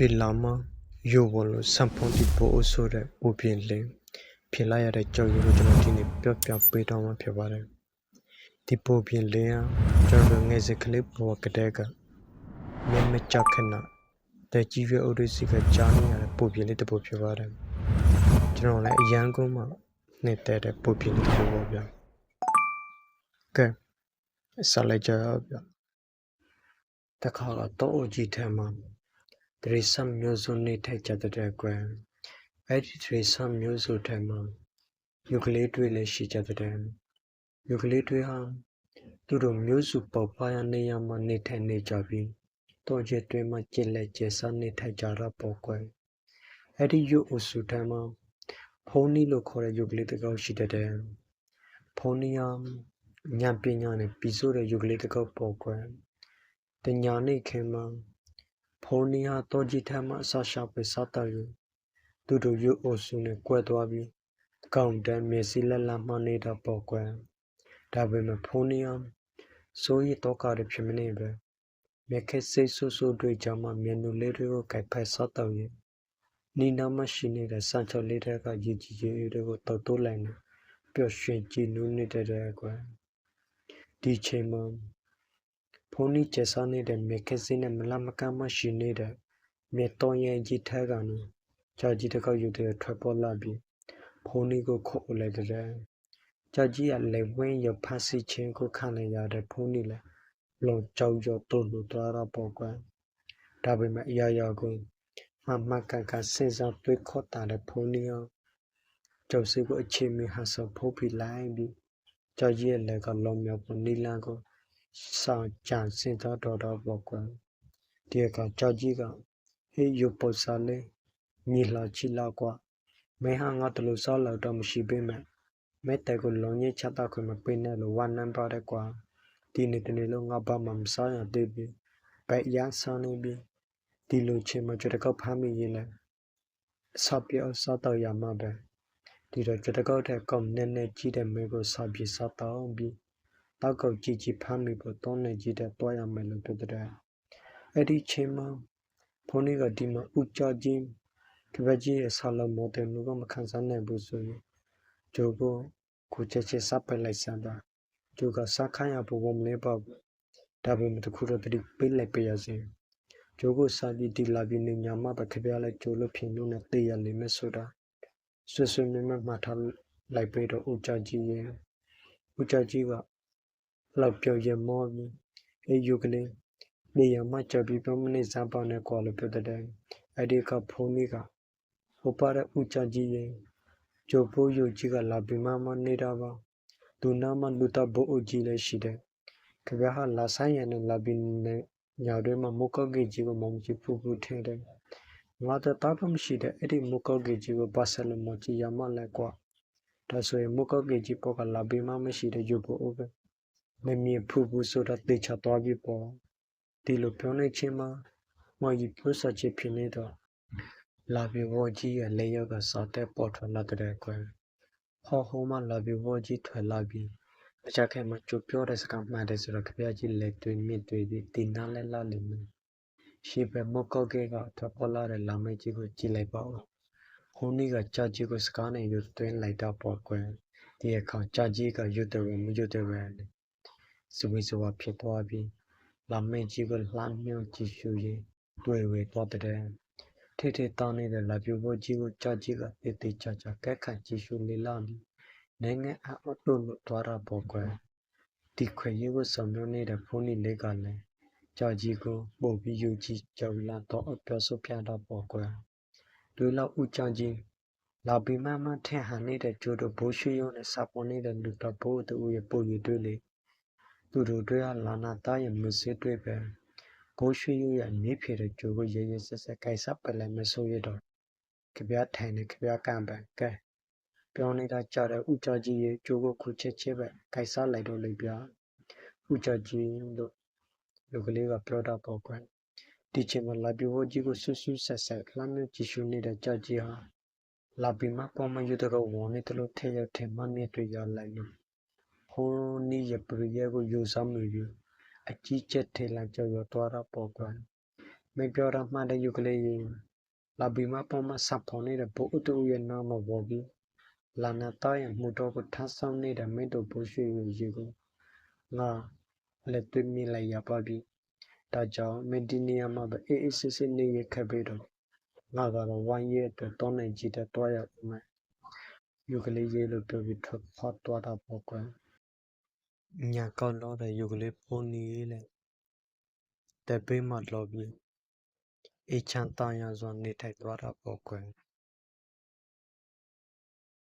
ရွှေလာမရိုးဝလို့စံဖုံးတီပို့အဆိုတဲ့ပူပြင်းလင်းဖြစ်လာရတဲ့ကြောက်ရွံ့လို့ကျွန်တော်ဒီနေ့ပြောပြပေးတော့မှာဖြစ်ပါတယ်ဒီပူပြင်းလင်းဟာကျွန်တော်ငယ်စကလေးဘဝကတည်းကမျက်မကြခဏတဲ့ကြီးရွယ်အုပ်တွေစီကကြားနေရတဲ့ပူပြင်းလေးတစ်ပုဒ်ဖြစ်ပါတယ်ကျွန်တော်လည်းအရန်ကုန်မှနေတဲ့တဲ့ပူပြင်းလေးတစ်ပုဒ်ပါဗျာကဲဆက်လိုက်ကြရဗျာတခါတော့အကြီးထဲမှာ တရိษံမျိုးစုံနေထိုင်ကြတဲ့ကွယ်အဲ့ဒီတရိษံမျိုးစုံထဲမှာယုကလေးတွေလည်းရှိကြတဲ့ယုကလေးတွေဟာသူတို့မျိုးစုပေါက်ဖွားရနေရမှာနေထိုင်နေကြပြီးတော့ကျတွေမှာကျက်လက်ကျက်စားနေထိုင်ကြတာပေါ့ကွယ်အဲ့ဒီယုအုစုထဲမှာဖုံးနီလို့ခေါ်တဲ့ယုကလေးတစ်ကောက်ရှိတဲ့ဖုံးနီဟာဉာဏ်ပညာနဲ့ပြီးဆိုတဲ့ယုကလေးတစ်ကောက်ပေါ့ကွယ်တညာနေခင်မှာ ဖုန်းနီဟာတောကြီးထမ်းမှအဆရှာပဲစားတော့ယူသူတို့ရုပ်အုပ်စုနဲ့ကွဲသွားပြီးကောင်တန်းမျက်စိလက်လက်မှနေတာပေါ့ကွယ်ဒါပေမဲ့ဖုန်းနီဟာစိုးရိမ်တော့ကားဖြစ်မနေပဲမြက်ခက်စိတ်ဆူဆူတွေကြမှာမျက်နှာလေးတွေကိုကြိုက်ဖက်စားတော့ရင်နီနာမရှိနေတဲ့စံချော်လေးတွေကရည်ကြည်ရေးတွေကိုတောက်တိုးလိုက်နေပျော်ရွှင်ကြည်နူးနေတဲ့တဲ့ကွယ်ဒီချိန်မှာ ဖုန်းကြီးကျဆနေတဲ့မြက်ကစင်းနဲ့မလမကမရှိနေတဲ့မြက်တော်ရဲ့ကြီးထဲကနကြာကြီးတစ်ခေါက်ယူတဲ့ထွက်ပေါ်လာပြီးဖုန်းကြီးကိုခုတ်လိုက်တဲ့ကြာကြီးကလည်းဝင်းရဖတ်စီချင်းကိုခံနေရတဲ့ဖုန်းကြီးလည်းလုံကြောက်ကြောတို့လိုသွားတာပေါ့ကွယ်ဒါပေမဲ့အရာရာကိုမမကန်ကန်စဉ်းစားတွေးခေါ်တာတဲ့ဖုန်းကြီးအောင်ကျောက်စီကိုအခြေမီဟာဆောဖုတ်ပြီးလိုက်ပြီးကြာကြီးရဲ့လက်ကလုံမြောက်ပေါ်နီလန်းကို ဆောင်ကြံစင်တော်တော်တော်ပေါ့ကွယ်ဒီကကြောက်ကြီးကဟေးရုပ်ပုတ်စားလေမြေလာချီလာကွာမဲဟာငါတလို့စောလောက်တော့မရှိပေမဲ့မဲတဲကိုလုံးကြီးချတာခွင့်မပေးနဲ့လို့ဝမ်းနမ်းပါတဲ့ကွာဒီနေ့တနေ့လုံးငါဘာမှမစားရသေးဘူးပဲရဆန်းနေပြီဒီလိုချင်းမကြတဲ့ကောက်ဖမ်းမိရင်လဲအစပြောစားတော့ရမှာပဲဒီတော့ကြတဲ့ကောက်တဲ့ကောက်နည်းနည်းကြီးတဲ့မဲကိုစားပြီးစားတော့ပြီး တောက်ကောက်ကြီးကြီးဖမ်းမိဖို့တောင်းနေကြီးတဲ့တွားရမယ်လို့ပြောတဲ့အဲ့ဒီချိန်မှာဖုန်းလေးကဒီမှာဥကြကြီးကပကြီးရဲ့ဆာလမော်တယ်လို့ကမခံစားနိုင်ဘူးဆိုရင်ဂျိုကိုကိုချက်ချက်စပယ်လိုက်စမ်းတာဂျိုကစားခိုင်းရဖို့မလဲပါဘူးဒါပေမဲ့တခုတော့တတိပေးလိုက်ပြရစီဂျိုကိုစားပြီးဒီလာပြီးနေညာမှာပဲခပြလိုက်ဂျိုလို့ဖြစ်လို့နဲ့တေးရလိမ့်မယ်ဆိုတာဆွဆွမြမမှထားလိုက်ပြီးတော့ဥကြကြီးရဲ့ဥကြကြီးက လောက်ပြောရမောပြီးအေးယူကလေးနေရမချပြီးပြမနေစမ်းပါနဲ့ကွာလို့ပြောတဲ့အဲ့ဒီကဖုန်းကြီးကဟိုပါတဲ့ဥချကြီးရင်ကျိုဖိုးယူကြီးကလာပြီးမှမနေတာပါသူနာမလူတဘိုးအကြီးလည်းရှိတယ်ခပြဟာလာဆိုင်ရနဲ့လာပြီးနေညာတွေမှာမုတ်ကောက်ကြီးကိုမုံကြီးဖူဖူထင်းတယ်ငါတတားတော့မရှိတဲ့အဲ့ဒီမုတ်ကောက်ကြီးကိုဘာဆလမကြီးရမလဲကွာဒါဆိုရင်မုတ်ကောက်ကြီးပေါ်ကလာပြီးမှမရှိတဲ့ယူဖို့အိုးပဲ မမြင်ဖူးဘူးဆိုတာသိချသွားပြီပေါ့ဒီလိုပြောနေချင်းမှာမကြီးပြောစချစ်ဖြစ်နေတော့လာပြီဝကြီးရဲ့လေရောက်ကစောက်တဲ့ပေါ်ထွက်လာတဲ့ကွယ်ဟောဟောမှလာပြီဝကြီးထွက်လာပြီးအချက်ခဲမှာကြိုပြောတဲ့စကားမှန်တယ်ဆိုတော့ခပြကြီးလက်တွေမြင့်တွေပြီးတင်နာလဲလာလိမ့်မယ်ရှိပဲမကောက်ကဲကထွက်ပေါ်လာတဲ့လာမကြီးကိုကြည့်လိုက်ပါဦးဟိုနေ့ကကြာကြီးကိုစကားနဲ့ရွတ်သွင်းလိုက်တော့ပေါ့ကွယ်ဒီအခါကြာကြီးကရွတ်တယ်မရွတ်တယ် စဝေစဝါဖြစ်သွားပြီးလာမင်းကြီးကိုလှမ်းမြုံကြည့်ရှုရင်းတွေ့ဝေသွားတဲ့ထိထိတောင်းနေတဲ့လာပြိုဖို့ကြီးကိုကြောက်ကြီးကတေးသေးချာချာကက်ခတ်ကြည့်ရှုလေလာပြီးနိုင်ငံအော်တိုလို့သွားတာပေါ့ကွယ်ဒီခွေရေးကိုစုံမျိုးနေတဲ့ဖုန်းလေးလေးကလည်းကြောက်ကြီးကိုပို့ပြီးယူကြည့်ကြောက်လာတော့အပြောဆိုပြတာပေါ့ကွယ်လူလောက်ဦးကြောက်ကြီးလာပြီးမှမှထင်ဟန်နေတဲ့ကျိုးတို့ဘိုးရွှေရုံနဲ့စာပေါ်နေတဲ့လူတော်ဘိုးတူရဲ့ပုံရည်တွေလေ သူတို့တွေကလာနာသားရဲ့မစစ်တွေပဲဘိုးရွှေရုရဲ့နေဖြေတဲ့ကြိုးကိုရဲရဲဆက်ဆက်ကိုက်စားပလိုက်မဆိုရတော့ကြပြထိုင်နေကြပြကံပဲကဲပြောနေတာကြတဲ့ဥကြကြီးရဲ့ကြိုးကိုခုချက်ချက်ပဲကိုက်စားလိုက်တော့လိမ့်ပြဥကြကြီးလို့လူကလေးကပြောတာပေါ့ကွယ်ဒီချိန်မှာလာပြိုကြီးကိုဆွဆွဆက်ဆက်လှမ်းမျိုးကြည့်ရှုနေတဲ့ကြကြီးဟာလာပြီးမှပေါ်မယူတဲ့ဝန်နေတယ်လို့ထည့်ရထင်မှမြင်တွေ့ရလိုက်လို့ ဟိုနီရပရိယကိုယူဆမှုယူအကြီးကျက်ထေလာကြော်ရသွားတာပေါ့ကွာမင်းပြောတာမှန်တဲ့ယူကလေးရေလာပြီးမှပေါ်မှာစပ်ပေါ်နေတဲ့ဘိုးအတူရဲ့နာမပေါ်ပြီးလာနာတော့ရဲ့မှုတော့ကိုထမ်းဆောင်နေတဲ့မင်းတို့ဘိုးရွှေရေရေကိုငါလက်သွင်းမိလိုက်ရပါပြီဒါကြောင့်မင်းဒီနေရာမှာပဲအေးအေးဆေးဆေးနေရခဲ့ပြီးတော့ငါကတော့ဝိုင်းရဲ့အတွက်တောင်းနိုင်ကြည့်တဲ့တွားရဦးမယ်ယူကလေးရေလို့ပြောပြီးထွက်ခွာသွားတာပေါ့ကွယ် ညာကောက်တော့တဲ့ယူကလေးပုံနေလေတဲ့ပေးမှလော်ပြီးအေးချမ်းသာယာစွာနေထိုင်သွားတာပေါ့ကွယ်